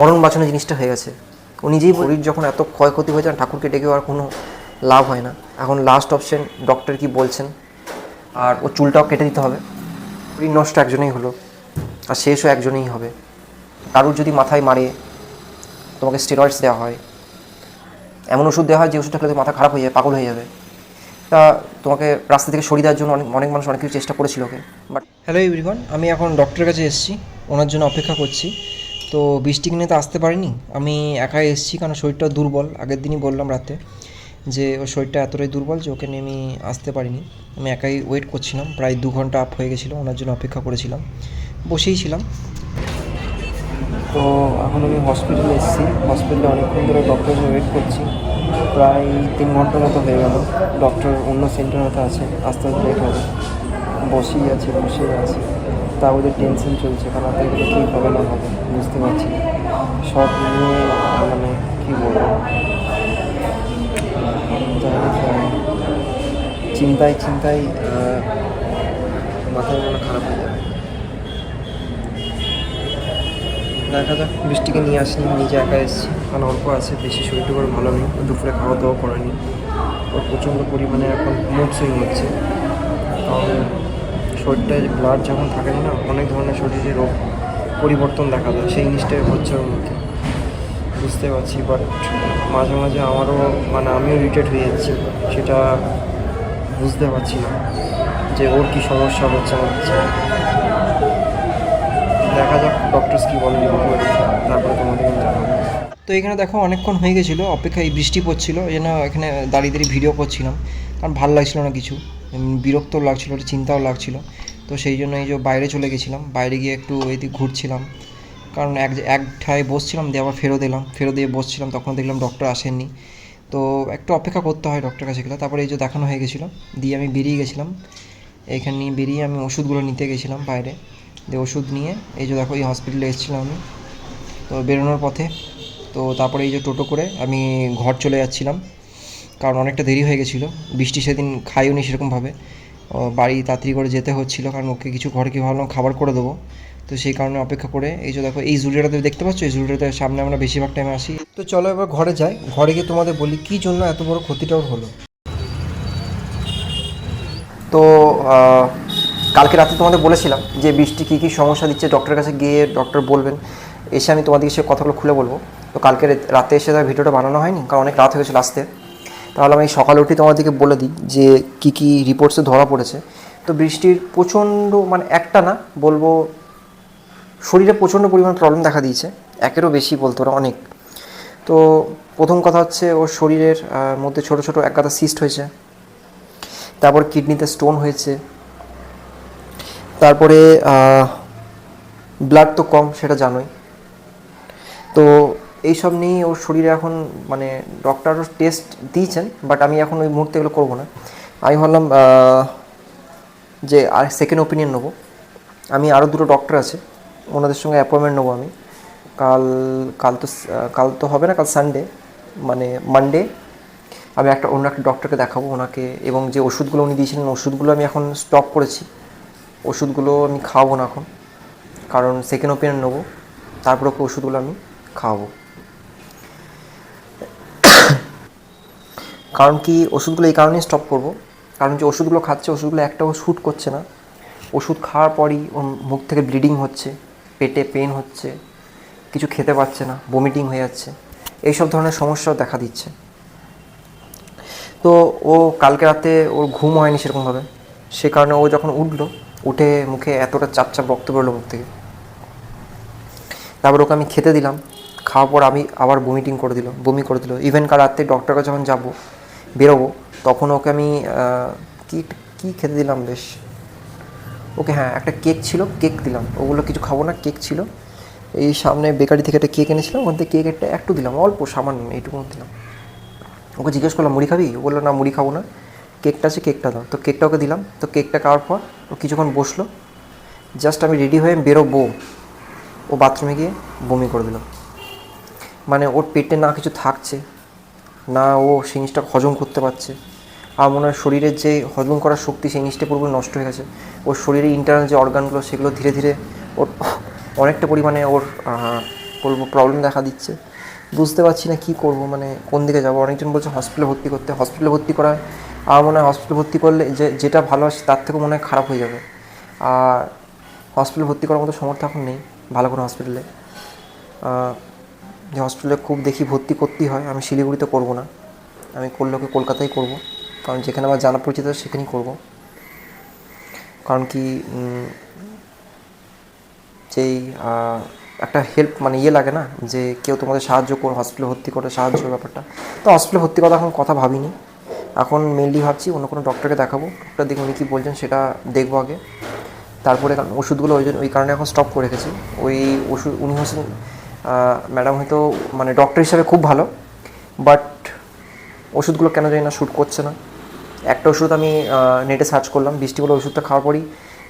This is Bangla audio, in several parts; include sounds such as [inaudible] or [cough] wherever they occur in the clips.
মরণ বাঁচানো জিনিসটা হয়ে গেছে। ও নিজেই শরীর যখন এত ক্ষয়ক্ষতি হয়ে যান ঠাকুরকে ডেকে আর কোনো লাভ হয় না। এখন লাস্ট অপশন ডক্টর কি বলছেন? আর ও চুলটাও কেটে দিতে হবে। শরীর নষ্ট একজনেই হলো আর শেষও একজনেই হবে। কারুর যদি মাথায় মারে তোমাকে স্টেরয়েডস দেওয়া হয়। এমন ওষুধ দেওয়া হয় যে ওষুধটা খেলে মাথা খারাপ হয়ে যাবে পাগল হয়ে যাবে। তা তোমাকে রাস্তা থেকে সরিয়ে দেওয়ার জন্য অনেক অনেক মানুষ অনেক কিছু চেষ্টা করেছিল ওকে। বাট হ্যালো এভরিওয়ান আমি এখন ডক্টরের কাছে এসেছি। ওনার জন্য অপেক্ষা করছি। তো বৃষ্টি কিনে তো আসতে পারিনি। আমি একাই এসেছি কারণ শরীরটা দুর্বল। আগের দিনই বললাম রাতে যে, ওর শরীরটা এতটাই দুর্বল যে, ওকে নিয়ে আমি আসতে পারিনি। আমি একাই ওয়েট করছিলাম। প্রায় দু ঘণ্টা আপ হয়ে গেছিল। ওনার জন্য অপেক্ষা করেছিলাম। বসেই ছিলাম। তো এখন আমি হসপিটালে এসেছি। হসপিটালে অনেকক্ষণ ধরে ডক্টরের ওয়েট করছি। প্রায় তিন ঘণ্টার মতো হয়ে গেল। ডক্টর অন্য সেন্টার হতে আছে। আস্তে আস্তে লেট হবে। বসেই আছে বসেই আছে। তা ওদের টেনশন চলছে কারণ রাতে গেলে কী হবে না হবে, বুঝতে পারছি। সব নিয়ে মানে কী বলব। চিন্তায় চিন্তায় মাথায় মনে খারাপ হয়ে যাবে। দেখা যাক, বৃষ্টিকে নিয়ে আসিনি, নিজে একা এসেছি। কারণ অল্প আছে, বেশি শরীরটা করে ভালো নেই। দুপুরে খাওয়া দাওয়া করেনি। ওর প্রচণ্ড পরিমাণে এখন মুড সুইং হচ্ছে। কারণ শরীরটায় ব্লাড যখন থাকে না, অনেক ধরনের শরীরে রোগ পরিবর্তন দেখা যায়। সেই জিনিসটাই হচ্ছে ওর মধ্যে। বুঝতে পারছি বাট মাঝে মাঝে আমারও মানে আমিও রিটেড হয়ে যাচ্ছি। সেটা বুঝতে পারছি না যে ওর কী সমস্যা হচ্ছে আমার হচ্ছে। দেখা যাক ডক্টরস কী বলেন তারপরে তোমাদের জানাব। তো এখানে দেখো অনেকক্ষণ হয়ে গেছিল অপেক্ষা এই বৃষ্টি পড়ছিল, এই জন্য এখানে দাঁড়িয়ে দাঁড়িয়ে ভিডিও করছিলাম। কারণ ভালো লাগছিল না কিছু। উম, বিরক্তও লাগছিল একটু চিন্তাও লাগছিল। তো সেই জন্য এই যে বাইরে চলে গেছিলাম বাইরে গিয়ে একটু এদিক ঘুরছিলাম। কারণ এক এক ঠায় বসছিলাম দিয়ে আবার ফেরত এলাম। ফেরত দিয়ে বসছিলাম তখন দেখলাম ডক্টর আসেননি। তো একটু অপেক্ষা করতে হয় ডক্টর কাছে গেলে। তারপরে এই যে দেখানো হয়ে গেছিল দিয়ে আমি বেরিয়ে গেছিলাম। এইখান নিয়ে বেরিয়ে আমি ওষুধগুলো নিতে গেছিলাম বাইরে। দিয়ে ওষুধ নিয়ে এই যে দেখো এই হসপিটালে এসেছিলাম আমি। তো বেরোনোর পথে তো তারপরে এই যে টোটো করে আমি ঘর চলে যাচ্ছিলাম। কারণ অনেকটা দেরি হয়ে গেছিল। বৃষ্টি সেদিন খাইও নি সেরকমভাবে বাড়ি তাড়াতাড়ি করে যেতে হচ্ছিল, কারণ ওকে কিছু ঘরে কি ভাবলাম খাবার করে দেবো। তো সেই কারণে অপেক্ষা করে এই যে দেখো, এই জুড়িটাতে দেখতে পাচ্ছ? এই জুড়িটাতে সামনে আমরা বেশিরভাগ টাইমে আসি। তো চলো এবার ঘরে যাই। ঘরে গিয়ে তোমাদের বলি, কী জন্য এত বড় ক্ষতিটা ওর হলো? তো কালকে রাতে তোমাদের বলেছিলাম যে বৃষ্টি কী কী সমস্যা দিচ্ছে ডক্টরের কাছে গিয়ে ডক্টর বলবেন। এসে আমি তোমাদেরকে সে কথাগুলো খুলে বলব। তো কালকে রাতে এসে তার ভিডিওটা বানানো হয়নি, কারণ অনেক রাত হয়ে গেছিল আসতে। তাহলে আমি সকালে উঠে তোমাদেরকে বলে দিই যে কী কী রিপোর্টসে ধরা পড়েছে। তো বৃষ্টির প্রচণ্ড মানে একটা না, বলব শরীরে প্রচণ্ড পরিমাণ প্রবলেম দেখা দিয়েছে। একেরও বেশি বলতে ওরা অনেক। তো প্রথম কথা হচ্ছে ওর শরীরের মধ্যে ছোট ছোট এক গাদা সিস্ট হয়েছে। তারপর কিডনিতে স্টোন হয়েছে। তারপরে ব্লাড তো কম, সেটা জানোই। তো এইসব নিয়ে ওর শরীরে এখন মানে ডক্টরও টেস্ট দিয়েছেন বাট আমি এখন ওই মুহূর্তে এগুলো করব না। আমি ভাবলাম যে আর সেকেন্ড ওপিনিয়ন নেব। আমি আরও দুটো ডক্টর আছে, ওনাদের সঙ্গে অ্যাপয়েন্টমেন্ট নেব আমি। কাল কাল তো কাল তো হবে না, কাল সানডে মানে মানডে আমি একটা, অন্য একটা ডক্টরকে দেখাবো ওনাকে, এবং যে ওষুধগুলো উনি দিয়েছিলেন, ওষুধগুলো আমি এখন স্টপ করেছি। ওষুধগুলো আমি খাওয়াবো না এখন, কারণ সেকেন্ড ওপিনিয়ন নেব, তারপর ওকে ওষুধগুলো আমি খাওয়াবো। কারণ কি ওষুধগুলো এই কারণেই স্টপ করব। কারণ যে ওষুধগুলো খাচ্ছে, ওষুধগুলো একটাও শ্যুট করছে না। ওষুধ খাওয়ার পরই ওর মুখ থেকে ব্লিডিং হচ্ছে, পেটে পেন হচ্ছে, কিছু খেতে পারছে না বমিটিং হয়ে যাচ্ছে, এইসব ধরনের সমস্যাও দেখা দিচ্ছে। তো ও কালকে রাতে ওর ঘুম হয়নি সেরকমভাবে। সে কারণে ও যখন উঠল, উঠে মুখে এতটা চাপ চাপ রক্ত বেরোলো মুখ থেকে। তারপর ওকে আমি খেতে দিলাম, খাওয়ার পর আমি আবার বমিটিং করে দিল, বমি করে দিল। ইভেন কাল রাতে ডক্টর কাছে যখন যাব বেরোবো। তখন ওকে আমি কি কি খেতে দিলাম বেশ? ওকে হ্যাঁ একটা কেক ছিল, কেক দিলাম। ওগুলো কিছু খাব না, কেক ছিল। এই সামনে বেকারি থেকে একটা কেক এনেছিলাম, ওখান থেকে কেক একটা একটু দিলাম, অল্প সামান্য এইটুকু দিলাম। ওকে জিজ্ঞেস করলাম, মুড়ি খাবি? ও বলল, না, মুড়ি খাব না। কেকটা আছে, কেকটা দাও। তো কেকটা ওকে দিলাম। তো কেকটা খাওয়ার পর ও কিছুক্ষণ বসল। জাস্ট আমি রেডি হয়ে বেরোবো। ও বাথরুমে গিয়ে বমি করে দিল। মানে ওর পেটে না কিছু থাকছে। না, ও সেই জিনিসটা হজম করতে পারছে। আর মনে হয় শরীরের যে হজম করার শক্তি সেই জিনিসটা পুরোপুরি নষ্ট হয়ে গেছে। ওর শরীরে ইন্টারনাল যে অর্গানগুলো সেগুলো ধীরে ধীরে ওর অনেকটা পরিমাণে ওর বলব প্রবলেম দেখা দিচ্ছে। বুঝতে পারছি না কী করব মানে কোন দিকে যাব? অনেকজন বলছে হসপিটালে ভর্তি করতে। হসপিটালে ভর্তি করা আমার মনে হয় হসপিটালে ভর্তি করলে যে, যেটা ভালো আসে তার থেকেও মনে হয় খারাপ হয়ে যাবে। আর হসপিটালে ভর্তি করার মতো সমর্থ এখন নেই, ভালো কোনো হসপিটালে যে হসপিটালে খুব দেখি ভর্তি করতেই হয়, আমি শিলিগুড়িতে করব না। আমি করলে ওকে কলকাতায় করব। কারণ যেখানে আমার জানা পরিচিত সেখানেই করব। কারণ কি যেই একটা হেল্প মানে ইয়ে লাগে না যে কেউ তোমাদের সাহায্য করো হসপিটালে ভর্তি করে, সাহায্য ব্যাপারটা। তো হসপিটালে ভর্তি করার এখন কথা ভাবিনি। এখন মেনলি ভাবছি অন্য কোনো ডক্টরকে দেখাবো। ডক্টর দেখে উনি কী বলছেন সেটা দেখব আগে। তারপরে ওষুধগুলো ওই জন্য, ওই কারণে এখন স্টপ করে রেখেছি। ওই ওষুধ, উনি হচ্ছেন ম্যাডাম হয়তো মানে ডক্টর হিসাবে খুব ভালো বাট ওষুধগুলো কেন জানি না শ্যুট করছে না। একটা ওষুধ আমি নেটে সার্চ করলাম বৃষ্টি বলে ওষুধটা খাওয়ার পরই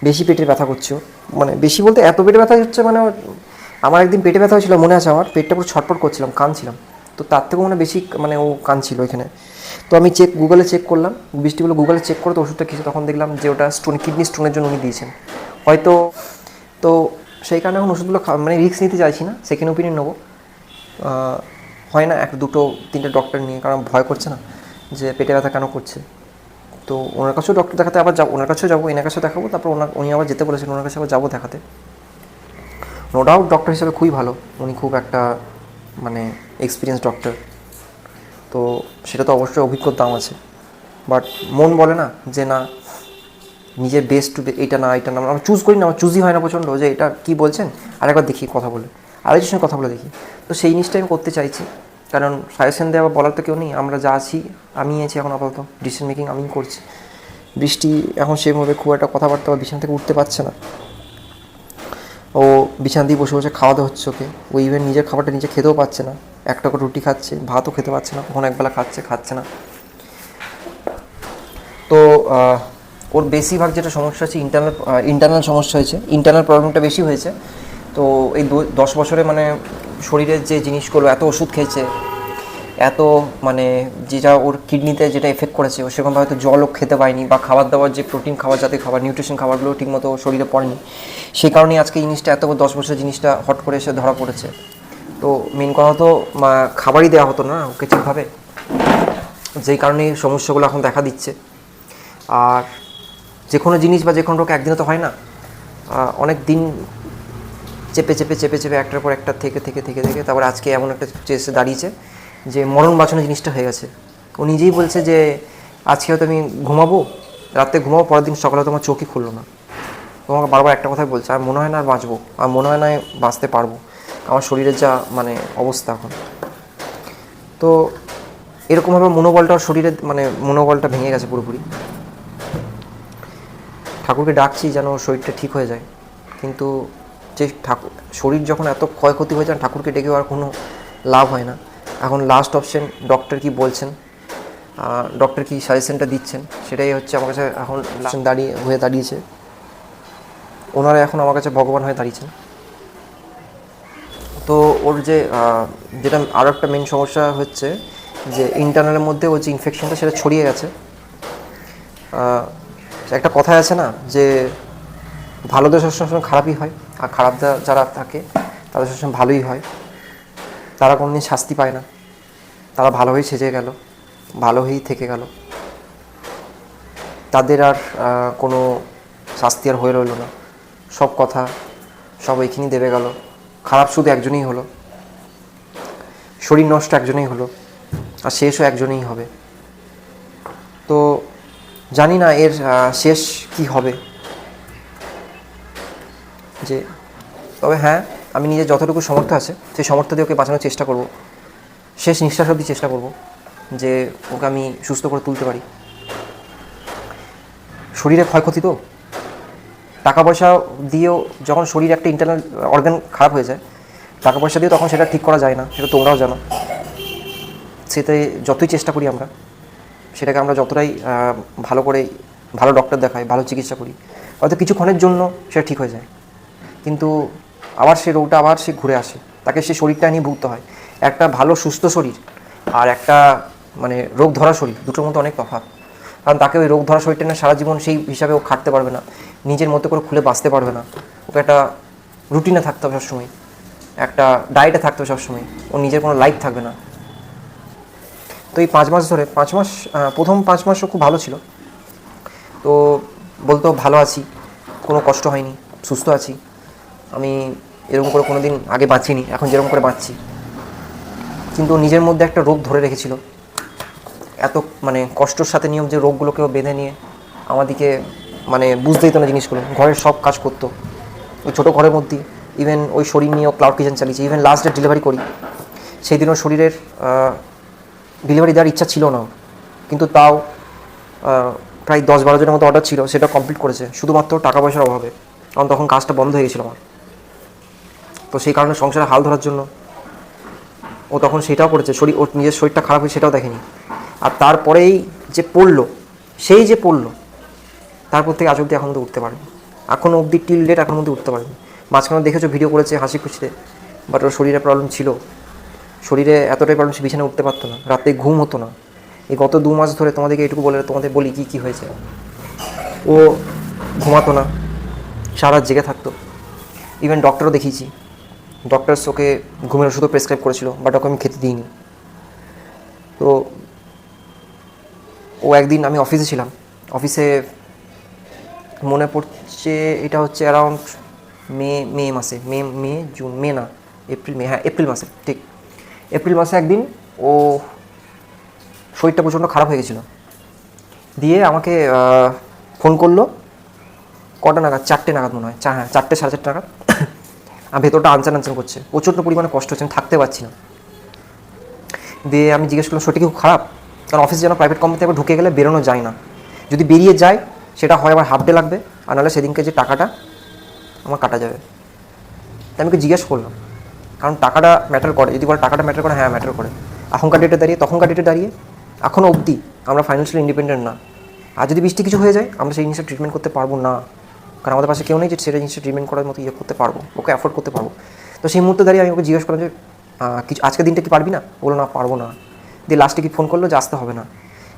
বেশি পেটের ব্যথা করছে। মানে বেশি বলতে এত পেটে ব্যথা হচ্ছে মানে আমার একদিন পেটে ব্যথা হয়েছিল, মনে আছে আমার, পেটটা পুরো ছটফট করছিলাম, কাঁদছিলাম। তো তার থেকেও মানে বেশি মানে ও কাঁদছিল ওইখানে। তো আমি চেক গুগলে চেক করলাম বৃষ্টি বলে গুগলে চেক করে তো ওষুধটা কিছু তখন দেখলাম যে ওটা স্টোন কিডনি স্টোনের জন্য উনি দিয়েছেন। হয়তো, তো সেই কারণে এখন ওষুধগুলো মানে রিস্ক নিতে চাইছি না সেকেন্ড ওপিনিয়ন নেব। হয় না, এক দুটো, তিনটে ডক্টর নিয়ে, কারণ ভয় করছে না যে পেটে ব্যথা কেন করছে। তো ওনার কাছেও ডক্টর দেখাতে আবার যাব ওনার কাছেও যাব, এনার কাছেও দেখাবো, তারপর ওনার উনি আবার যেতে বলেছেন, ওনার কাছে আবার যাব দেখাতে। নো ডাউট ডক্টর হিসেবে খুবই ভালো, উনি খুব একটা মানে এক্সপিরিয়েন্স ডক্টর তো সেটা তো অবশ্যই অভিজ্ঞতা দাম আছে। বাট মন বলে না যে না নিজের বেস্ট টু এটা না এটা না, আমরা চুজ করি না, আমার চুজই হয় না প্রচণ্ড, যে এটা কী বলছেন? আরেকবার দেখি, কথা বলে। আরেকজনের সঙ্গে কথা বলে দেখি। তো সেই জিনিসটা আমি করতে চাইছি। কারণ সাজেশন দেওয়া বা বলার তো কেউ নেই। আমরা যা আছি, আমি আছি এখন আপাতত। ডিসিশন মেকিং আমি করছি। বৃষ্টি এখন সেভাবে খুব একটা কথাবার্তা বা বিছানা থেকে উঠতে পারছে না। ও বিছানা দিয়ে বসে বসে খাওয়াতে হচ্ছে ওকে। ও ইভেন নিজের খাবারটা নিজে খেতেও পাচ্ছে না। একটা করে রুটি খাচ্ছে, ভাতও খেতে পারছে না। কখনো একবেলা খাচ্ছে খাচ্ছে না। তো ওর বেশিরভাগ যেটা সমস্যা হচ্ছে ইন্টারনাল ইন্টারনাল সমস্যা হয়েছে। ইন্টারনাল প্রবলেমটা বেশি হয়েছে। তো এই দশ বছরে মানে শরীরের যে জিনিসগুলো, এত ওষুধ খেয়েছে, এত মানে যেটা ওর কিডনিতে যেটা এফেক্ট করেছে, ও সেরকমভাবে হয়তো জলও খেতে পায়নি বা খাবার দাবার যে প্রোটিন খাবার জাতীয় খাবার নিউট্রিশন খাবারগুলো ঠিকমতো শরীরে পড়েনি, সেই কারণেই আজকে জিনিসটা, এত দশ বছরের জিনিসটা হট করে এসে ধরা পড়েছে। তো মেন কথা তো খাবারই দেওয়া হতো না ওকে ঠিকভাবে, যেই কারণে সমস্যাগুলো এখন দেখা দিচ্ছে। আর যে কোনো জিনিস বা যে কোনো রোগ একদিনে তো হয় না। অনেক দিন চেপে চেপে চেপে চেপে একটার পর একটা থেকে থেকে থেকে থেকে তারপর আজকে এমন একটা চেসে দাঁড়িয়েছে যে মরণ বাঁচানো জিনিসটা হয়ে গেছে। ও নিজেই বলছে যে, আজকে হয়তো আমি ঘুমাবো, রাতে ঘুমাবো, পরের দিন সকালে তোমার চোখই খুললো না। তোমাকে বারবার একটা কথাই বলছে, আর মনে হয় না আর বাঁচবো, আর মনে হয় না বাঁচতে পারব। আমার শরীরের যা মানে অবস্থা এখন। তো এরকমভাবে মনোবলটা, শরীরের মানে মনোবলটা ভেঙে গেছে পুরোপুরি। ঠাকুরকে ডাকছি যেন শরীরটা ঠিক হয়ে যায়। কিন্তু যে ঠাকুর শরীর যখন এত ক্ষয়ক্ষতি হয়ে যায়, ঠাকুরকে ডেকেও আর কোনো লাভ হয় না। এখন লাস্ট অপশন ডক্টর কি বলছেন? ডক্টর কি সাজেশনটা দিচ্ছেন? সেটাই হচ্ছে আমার কাছে এখন দাঁড়িয়ে, হয়ে দাঁড়িয়েছে। ওনারা এখন আমার কাছে ভগবান হয়ে দাঁড়িয়েছেন। তো ওর যে যেটা আরও একটা মেন সমস্যা হচ্ছে যে ইন্টারনালের মধ্যে ওর যে ইনফেকশনটা সেটা ছড়িয়ে গেছে। একটা কথাই আছে না যে ভালোদের সবসময় খারাপই হয়, আর খারাপ যারা থাকে তাদের সবসময় ভালোই হয়। তারা কোনো দিন শাস্তি পায় না। তারা ভালো হয়েই সেজে গেল, ভালো হয়েই থেকে গেল। তাদের আর কোনো শাস্তি আর হয়ে রইল না। সব কথা সব এইখানেই দেবে গেল। খারাপ শুধু একজনই হলো। শরীর নষ্ট একজনেই হলো, আর শেষও একজনেই হবে। তো জানি না এর শেষ কি হবে। যে, তবে হ্যাঁ আমি নিজের যতটুকু সমর্থ আছে, সেই সমর্থ দিয়ে ওকে বাঁচানোর চেষ্টা করব। শেষ নিঃশ্বাস অবধি চেষ্টা করব যে ওকে আমি সুস্থ করে তুলতে পারি। শরীরে ক্ষয়ক্ষতি তো। টাকা পয়সা দিয়েও যখন শরীর একটা ইন্টারনাল অর্গান খারাপ হয়ে যায়, টাকা পয়সা দিয়ে তখন সেটা ঠিক করা যায় না, সেটা তোমরাও জানো। সেটাই যতই চেষ্টা করি আমরা। সেটাকে আমরা যতটাই ভালো করে, ভালো ডক্টর দেখাই, ভালো চিকিৎসা করি, হয়তো কিছুক্ষণের জন্য সেটা ঠিক হয়ে যায়। কিন্তু আবার সে রোগটা আবার সে ঘুরে আসে, তাকে সে শরীরটা নিয়ে ভুগতে হয়। একটা ভালো সুস্থ শরীর আর একটা মানে রোগ ধরা শরীর, দুটোর মধ্যে অনেক তফাৎ। কারণ তাকে ওই রোগ ধরা শরীরটা নিয়ে সারা জীবন সেই হিসাবে ও খাটতে পারবে না, নিজের মতো করে খুলে বাঁচতে পারবে না। ওকে একটা রুটিনে থাকতে হবে সবসময়, একটা ডায়েটে থাকতে হবে সবসময়, ও নিজের কোনো লাইফ থাকবে না। এই পাঁচ মাস ধরে, পাঁচ মাস প্রথম পাঁচ মাসও খুব ভালো ছিল। তো বলতো ভালো আছি, কোনো কষ্ট হয়নি, সুস্থ আছি। আমি এরকম করে কোনো দিন আগে বাঁচিনি, এখন যেরকম করে বাঁচছি। কিন্তু নিজের মধ্যে একটা রোগ ধরে রেখেছিল। এত মানে কষ্টর সাথে নিয়ম যে রোগগুলোকেও বেঁধে নিয়ে আমাদেরকে মানে বুঝতে দিত না জিনিসগুলো। ঘরের সব কাজ করতো। ওই ছোটো ঘরের মধ্যে ইভেন ওই শরীর নিয়েও ক্লাউড কিচেন চালিয়েছে। ইভেন লাস্ট ডেলিভারি করি। সেই দিনও শরীরের ডেলিভারি দেওয়ার ইচ্ছা ছিল না। কিন্তু তাও প্রায় দশ বারো জনের মতো অর্ডার ছিল, সেটা কমপ্লিট করেছে, শুধুমাত্র টাকা পয়সার অভাবে। কারণ তখন কাজটা বন্ধ হয়ে গেছিল আমার। তো সেই কারণে সংসারে হাল ধরার জন্য ও তখন সেটাও করেছে। শরীর, ওর নিজের শরীরটা খারাপ হয়ে সেটাও দেখেনি। আর তারপরেই যে পড়ল, সেই যে পড়ল, তারপর থেকে আজ অব্দি এখন তো উঠতে পারেনি। এখনও অবধি টিল ডেট এখন অব্দি উঠতে পারেনি। মাঝখানে দেখেছ ভিডিও করেছে হাসি খুশিতে বাট ওর শরীরে প্রবলেম ছিল। শরীরে এতটাই প্রবলেম সে বিছানায় উঠতে পারতো না, রাতে ঘুম হতো না। এই গত দু মাস ধরে তোমাদেরকে এটুকু বলে, তোমাদের বলি কী কী হয়েছে। ও ঘুমাতো না, সারা জেগে থাকতো। ইভেন ডক্টরও দেখিয়েছি। ডক্টরস ওকে ঘুমের ওষুধও প্রেসক্রাইব করেছিল বাট ওকে আমি খেতে দিইনি। তো ও একদিন আমি অফিসে ছিলাম। অফিসে মনে পড়ছে, এটা হচ্ছে অ্যারাউন্ড মে মে মাসে, মে মে, জুন, মে না, এপ্রিল, মে হ্যাঁ এপ্রিল মাসে, ঠিক। এপ্রিল মাসে একদিন ও শরীরটা প্রচণ্ড খারাপ হয়ে গেছিল। দিয়ে আমাকে ফোন করল। কটা নাগাদ? চারটে নাগাদ মনে হয়। চা হ্যাঁ চারটে, সাড়ে চারটে নাগাদ। [coughs] আর ভেতরটা আনচান আনচান করছে। প্রচণ্ড পরিমাণে কষ্ট হচ্ছে, আমি থাকতে পারছি না। দিয়ে আমি জিজ্ঞেস করলাম কি খুব খারাপ? কারণ অফিসে যেন প্রাইভেট কোম্পানিতে একবার ঢুকে গেলে বেরোনো যায় না। যদি বেরিয়ে যায়, সেটা হয় আবার হাফ ডে লাগবে। আর নাহলে সেদিনকে যে টাকাটা, আমার কাটা যাবে। তাই আমি জিজ্ঞেস করলাম। কারণ টাকাটা ম্যাটার করে। যদি বলে টাকাটা ম্যাটার করে হ্যাঁ ম্যাটার করে। এখনকার ডেটে দাঁড়িয়ে, তখনকার ডেটে দাঁড়িয়ে এখনও অবধি আমরা ফাইন্যান্সিয়ালি ইন্ডিপেন্ডেন্ট না। আর যদি বৃষ্টি কিছু হয়ে যায়, আমরা সেই জিনিসটা ট্রিটমেন্ট করতে পারব না। কারণ আমাদের পাশে কেউ নেই যে সেটা জিনিসটা ট্রিটমেন্ট করার মতো ইয়ে করতে পারব, ওকে অ্যাফোর্ড করতে পারব। তো সেই মুহূর্তে দাঁড়িয়ে আমি ওকে জিজ্ঞেস করলাম যে কিছু, আজকের দিনটা কি পারবি না? বলল, না, পারব না। দিয়ে লাস্টে কি ফোন করল? যে, আসতে হবে না।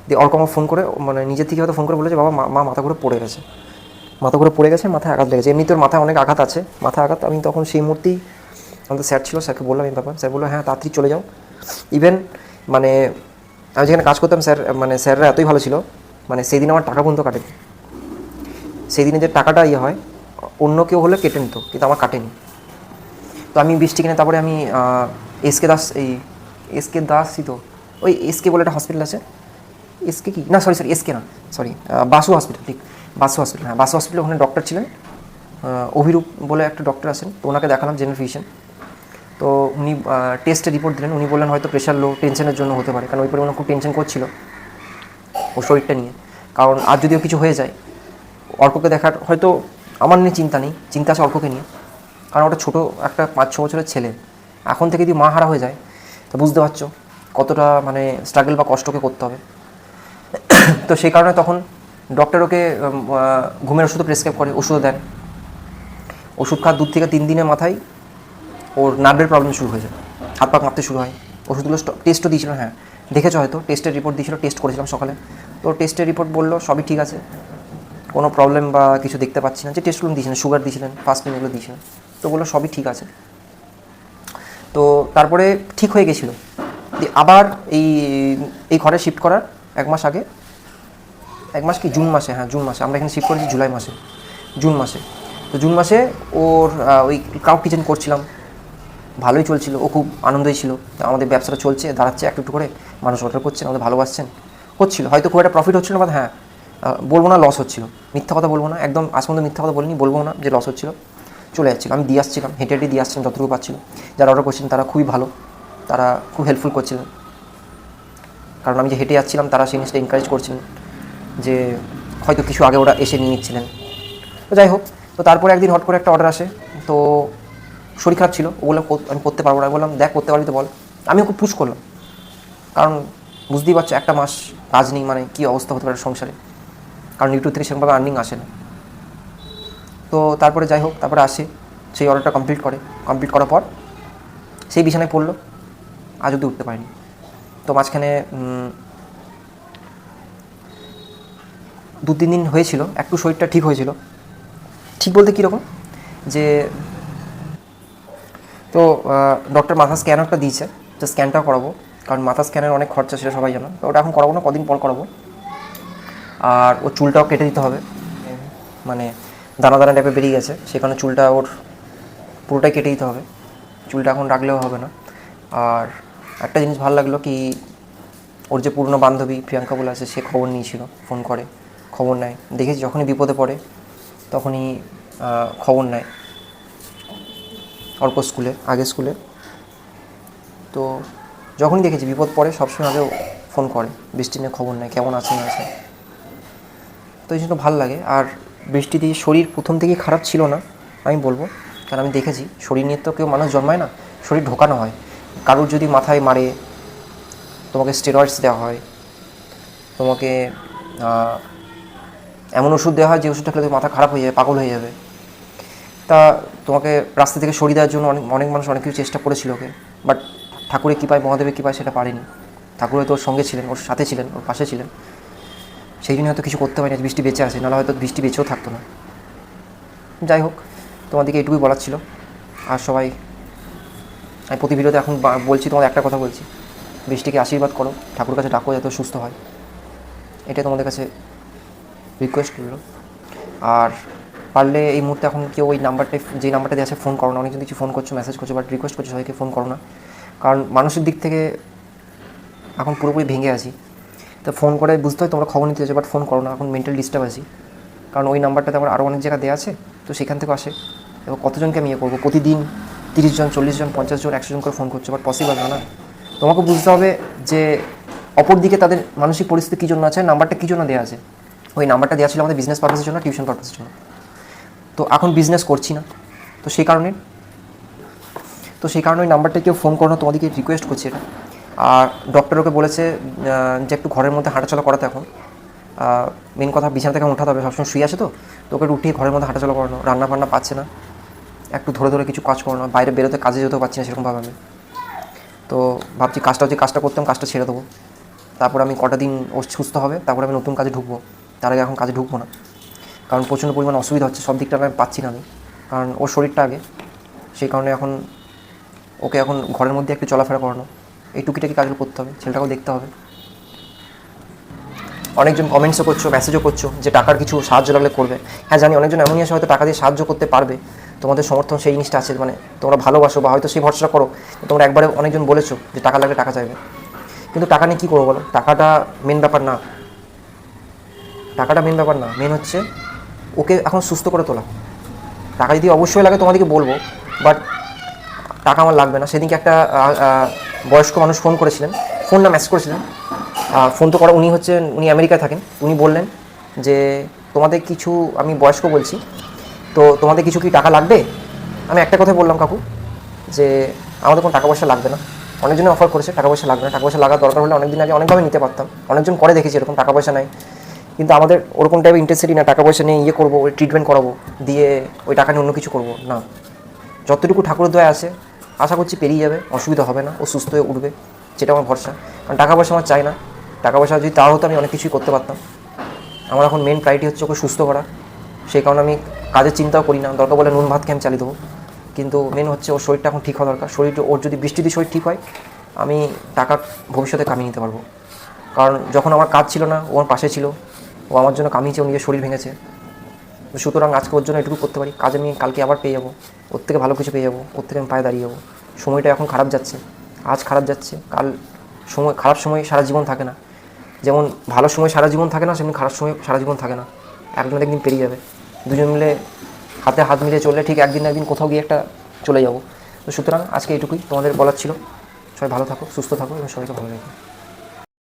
দিয়ে অর্ক আমার ফোন করে মানে নিজের থেকে হয়তো ফোন করে বলে যে, বাবা, মা- মাথা ঘুরে পড়ে গেছে। মাথা ঘুরে পড়ে গেছে, মাথায় আঘাত লেগেছে। এমনি তোর মাথায় অনেক আঘাত আছে মাথায় আঘাত। আমি তখন সেই মুহূর্তেই আমাদের স্যার ছিল, স্যারকে বললাম এই ব্যাপার। স্যার বলল হ্যাঁ তাড়াতাড়ি চলে যাও। ইভেন মানে আমি যেখানে কাজ করতাম, স্যার মানে স্যাররা এতই ভালো ছিল মানে সেই দিন আমার টাকা পর্যন্ত কাটেনি। সেই দিনে যে টাকাটা ইয়ে হয়, অন্য কেউ হলে কেটে নিত, কিন্তু আমার কাটেনি। তো আমি বৃষ্টি কিনে তারপরে আমি এস কে দাস, এই, এস কে দাসই তো, ওই এস কে বলে একটা হসপিটাল আছে। এস কে কি? না সরি সরি এস কে না সরি বাসু হসপিটাল ঠিক, বাসু হসপিটাল হ্যাঁ বাসু হসপিটালে ওখানে ডক্টর ছিলেন। অভিরূপ বলে একটা ডক্টর আছেন, তো ওনাকে দেখালাম জেনারেল ফিজিশিয়ান তো উনি টেস্টে রিপোর্ট দিলেন। উনি বললেন, হয়তো প্রেশার লো টেনশনের জন্য হতে পারে। কারণ ওই পরিমাণে খুব টেনশন করছিল ও শরীরটা নিয়ে। কারণ আর যদিও কিছু হয়ে যায়, অর্ককে দেখার, হয়তো আমার নিয়ে চিন্তা নেই। চিন্তা আছে অর্ককে নিয়ে। কারণ ওটা ছোটো একটা পাঁচ ছ বছরের ছেলে। এখন থেকে যদি মা হারা হয়ে যায়, তো বুঝতে পারছ কতটা মানে স্ট্রাগল বা কষ্টকে করতে হবে। [coughs] তো সেই কারণে তখন ডক্টর ওকে ঘুমের ওষুধও প্রেসক্রাইব করে, ওষুধও দেন। ওষুধ খাওয়ার দু থেকে তিন দিনের মাথায় ওর নার্ভের প্রবলেম শুরু হয়ে যায় হাত পা কাঁপতে শুরু হয়। ওষুধগুলো টেস্টও দিয়েছিল হ্যাঁ। দেখেছ হয়তো টেস্টের রিপোর্ট দিয়েছিল টেস্ট করেছিলাম সকালে। তো টেস্টের রিপোর্ট বলল, সবই ঠিক আছে। কোনো প্রবলেম বা কিছু দেখতে পাচ্ছি না। যে টেস্টগুলো দিয়েছিলেন সুগার দিয়েছিলেন ফাস্টিং এগুলো দিয়েছিলেন। তো বলল, সবই ঠিক আছে। তো তারপরে ঠিক হয়ে গেছিল। আবার এই এই ঘরে শিফট করার এক মাস আগে, এক মাস কি? জুন মাসে হ্যাঁ জুন মাসে। আমরা এখানে শিফট করেছি জুলাই মাসে, জুন মাসে। তো জুন মাসে ওর ওই ক্রাউড কিচেন করছিলাম। ভালোই চলছিল, ও খুব আনন্দই ছিল। আমাদের ব্যবসাটা চলছে, দাঁড়াচ্ছে একটু একটু করে, মানুষ অর্ডার করছেন, আমাদের ভালোবাসছেন। হচ্ছিল হয়তো খুব একটা প্রফিট হচ্ছিল না হ্যাঁ বলব না লস হচ্ছিল। মিথ্যা কথা বলব না, একদম আজ পর্যন্ত মিথ্যা কথা বলিনি, বলব না যে লস হচ্ছিল। চলে যাচ্ছিল, আমি দিয়ে আসছিলাম, হেঁটে হেঁটে দিয়ে আসছিলাম, যতটুকু পাচ্ছিল। যারা অর্ডার করছিলেন, তারা খুবই ভালো, তারা খুব হেল্পফুল করছিলেন। কারণ আমি যে হেঁটে যাচ্ছিলাম, তারা সেই জিনিসটা এনকারেজ করছিলেন যে হয়তো কিছু আগে ওরা এসে নিয়ে নিচ্ছিলেন। তো যাই হোক, তো তারপরে একদিন হট করে একটা অর্ডার আসে, তো শরীর খারাপ ছিল, ওগুলো আমি করতে পারব না। আমি বললাম, দেখ, করতে পারবি তো বল। আমি ওকে পুশ করলাম। কারণ বুঝতেই পারছ, একটা মাস কাজ নেই মানে কী অবস্থা হতে পারে সংসারে? কারণ ইউটিউব থেকে সেরকমভাবে আর্নিং আসে না। তো তারপরে যাই হোক, তারপরে আসে, সেই অর্ডারটা কমপ্লিট করে। কমপ্লিট করার পর সেই বিছানায় পড়ল, আজ অব্দি উঠতে পারেনি। তো মাঝখানে দু তিন দিন হয়েছিল, একটু শরীরটা ঠিক হয়েছিল। ঠিক বলতে কীরকম যে তো ডক্টর মাথা স্ক্যানারটা দিয়েছে, তো স্ক্যানটাও করাবো, কারণ মাথা স্ক্যানের অনেক খরচা ছিল সবাই জানো, তো ওটা এখন করাবো না, কদিন পর করাবো। আর ওর চুলটাও কেটে দিতে হবে। মানে দানা দানা টাইপের বেরিয়ে গেছে, সেখানে চুলটা ওর পুরোটাই কেটে দিতে হবে। চুলটা এখন রাখলেও হবে না। আর একটা জিনিস ভালো লাগল কি, ওর যে পুরনো বান্ধবী প্রিয়াঙ্কা বলে আছে, সে খবর নিয়েছিল ফোন করে, খবর নেয়। দেখেছি, যখনই বিপদে পড়ে, তখনই খবর নেয়। অল্প স্কুলে, আগে স্কুলে। তো যখনই দেখেছি বিপদ পড়ে, সবসময় আগে ফোন করে, বৃষ্টি নিয়ে খবর নেয় কেমন আছে না আছে তো এই জন্য ভালো লাগে। আর বৃষ্টি দিয়ে শরীর প্রথম থেকেই খারাপ ছিল না, আমি বলব। কারণ আমি দেখেছি, শরীর নিয়ে তো কেউ মানুষ জন্মায় না, শরীর ঢোকানো হয়। কারোর যদি মাথায় মারে, তোমাকে স্টেরয়েডস দেওয়া হয়, তোমাকে এমন ওষুধ দেওয়া হয় যে ওষুধটা খেলে মাথা খারাপ হয়ে যাবে, পাগল হয়ে যাবে। তা তোমাকে রাস্তা থেকে সরিয়ে দেওয়ার জন্য অনেক অনেক মানুষ অনেক কিছু চেষ্টা করেছিল ওকে। বাট ঠাকুরের কৃপায়, মহাদেবের কৃপায় সেটা পারেনি। ঠাকুর হয়তো ওর সঙ্গে ছিলেন, ওর সাথে ছিলেন, ওর পাশে ছিলেন। সেই জন্য হয়তো কিছু করতে পারিনি বৃষ্টি বেঁচে আছে, নাহলে হয়তো বৃষ্টি বেঁচেও থাকতো না। যাই হোক তোমাদেরকে এটুকুই বলার ছিল। আর সবাই, আমি প্রতি ভিডিওতে এখন বলছি, তোমাদের একটা কথা বলছি। বৃষ্টিকে আশীর্বাদ করো, ঠাকুর কাছে ডাকো, যাতে সুস্থ হয়। এটাই তোমাদের কাছে রিকোয়েস্ট করল আর পারলে এই মুহূর্তে এখন কেউ ওই নাম্বারটায়, যে নাম্বারটা দিয়ে আছে ফোন করো না। অনেকজন কিছু ফোন করছ মেসেজ করছ বাট রিকোয়েস্ট করছ সবাইকে ফোন করো না। কারণ মানুষের দিক থেকে এখন পুরোপুরি ভেঙে আছি। তো ফোন করে বুঝতে হয় তোমরা খবর নিতে চাইছো বাট ফোন করো না। এখন মেন্টাল ডিস্টার্ব আছি। কারণ ওই নাম্বারটাতে আমার আরও অনেক জায়গা দেওয়া আছে, তো সেখান থেকেও আসে। এবং কতজনকে আমি ইয়ে করব? প্রতিদিন তিরিশ জন, চল্লিশ জন, পঞ্চাশ জন, একশো জন করে ফোন করছ বাট পসিবল না না। তোমাকে বুঝতে হবে যে অপর দিকে তাদের মানসিক পরিস্থিতি কী জন্য আছে নাম্বারটা কী জন্য দেওয়া আছে? ওই নাম্বারটা দেওয়া ছিল আমাদের বিজনেস পারপাসের জন্য টিউশন পারপাসের জন্য। তো এখন বিজনেস করছি না। তো সেই কারণে, তো সেই কারণে ওই নাম্বারটা কেউ ফোন করো তোমাদেরকে রিকোয়েস্ট করছি এটা। আর ডক্টর ওকে বলেছে যে একটু ঘরের মধ্যে হাঁটাচলা করাতে এখন। মেন কথা বিছানা থেকে উঠাতে হবে, সবসময় শুয়ে আছে তো। তো ওকে একটু উঠিয়ে ঘরের মধ্যে হাঁটাচলা করানো রান্না বান্না পাচ্ছে না। একটু ধরে ধরে কিছু কাজ করানো বাইরে বেরোতে কাজে যেতেও পারছি না সেরকমভাবে আমি। তো ভাবছি কাজটা যে কাজটা করতাম কাজটা ছেড়ে দেবো। তারপর আমি কটা দিন ও সুস্থ হবে, তারপর আমি নতুন কাজে ঢুকবো। তার আগে এখন কাজে ঢুকবো না। কারণ প্রচণ্ড পরিমাণ অসুবিধা হচ্ছে, সব দিকটা আমি পাচ্ছি না আমি। কারণ ওর শরীরটা আগে, সেই কারণে এখন ওকে এখন ঘরের মধ্যে একটু চলাফেরা করানো, এই টুকিটাকি কাজগুলো করতে হবে, ছেলেটাকেও দেখতে হবে। অনেকজন কমেন্টসও করছ মেসেজও করছ যে টাকার কিছু সাহায্য লাগলে করবে। হ্যাঁ জানি অনেকজন এমনই আছে, হয়তো টাকা দিয়ে সাহায্য করতে পারবে। তোমাদের সমর্থন সেই জিনিসটা আছে মানে তোমরা ভালোবাসো বা হয়তো সেই ভরসা করো, তোমরা একবারে অনেকজন বলেছ যে টাকা লাগলে টাকা চাইবে। কিন্তু টাকা নিয়ে কী করব বলো? টাকাটা মেন ব্যাপার না। টাকাটা মেন ব্যাপার না মেন হচ্ছে ওকে এখন সুস্থ করে তোলা। টাকা যদি অবশ্যই লাগে তোমাদেরকে বলব বাট টাকা আমার লাগবে না। সেদিনকে একটা বয়স্ক মানুষ ফোন করেছিলেন। ফোন না মেসেজ করেছিলেন। ফোন তো করা, উনি হচ্ছেন, উনি আমেরিকায় থাকেন। উনি বললেন যে, তোমাদের কিছু, আমি বয়স্ক বলছি, তো তোমাদের কিছু কি টাকা লাগবে? আমি একটা কথা বললাম, কাকু, যে আমাদের কোনো টাকা পয়সা লাগবে না। অনেকজনে অফার করেছে, টাকা পয়সা লাগবে না। টাকা পয়সা লাগার দরকার হলে অনেকদিন আগে অনেকভাবে নিতে পারতাম। অনেকজন করে দেখেছি এরকম টাকা পয়সা নাই। কিন্তু আমাদের ওরকম টাইপের ইন্টারেস্টেডই না টাকা পয়সা নিয়ে ইয়ে করব, ওই ট্রিটমেন্ট করাবো, দিয়ে ওই টাকা নিয়ে অন্য কিছু করব, না। যতটুকু ঠাকুরের দয়া আছে, আশা করছি পেরিয়ে যাবে, অসুবিধা হবে না, ও সুস্থ হয়ে উঠবে যেটা আমার ভরসা। কারণ টাকা পয়সা আমার চাই না। টাকা পয়সা যদি তাও হতো আমি অনেক কিছুই করতে পারতাম। আমার এখন মেন প্রায়োরিটি হচ্ছে ওকে সুস্থ করা। সেই কারণে আমি কাজের চিন্তাও করি না, দরকার বলে নুন, ভাত খেয়ে আমি চালিয়ে দেবো। কিন্তু মেন হচ্ছে ওর শরীরটা এখন ঠিক হওয়া দরকার। শরীর ওর যদি বৃষ্টি দিয়ে শরীর ঠিক হয়, আমি টাকা ভবিষ্যতে কামিয়ে নিতে পারব। কারণ যখন আমার কাজ ছিল না, ও আমার পাশে ছিল ও আমার জন্য কামিয়েছে ও নিজের শরীর ভেঙেছে। সুতরাং আজকে ওর জন্য এটুকু করতে পারি। কাজ আমি কালকে আবার পেয়ে যাব। ওর থেকে ভালো কিছু পেয়ে যাব। ওর থেকে আমি পায়ে দাঁড়িয়ে যাব। সময়টা এখন খারাপ যাচ্ছে। আজ খারাপ যাচ্ছে। কাল সময়, খারাপ সময় সারা জীবন থাকে না। যেমন ভালো সময় সারা জীবন থাকে না, সেমনি খারাপ সময় সারা জীবন থাকে না। একজন একদিন পেরিয়ে যাবে। দুজন মিলে হাতে হাত মিলিয়ে চললে ঠিক একদিন একদিন কোথাও গিয়ে একটা চলে যাব। তো সুতরাং আজকে এইটুকুই তোমাদের বলার ছিল। সবাই ভালো থাকো, সুস্থ থাকো এবং সবাইকে ভালো রেখো।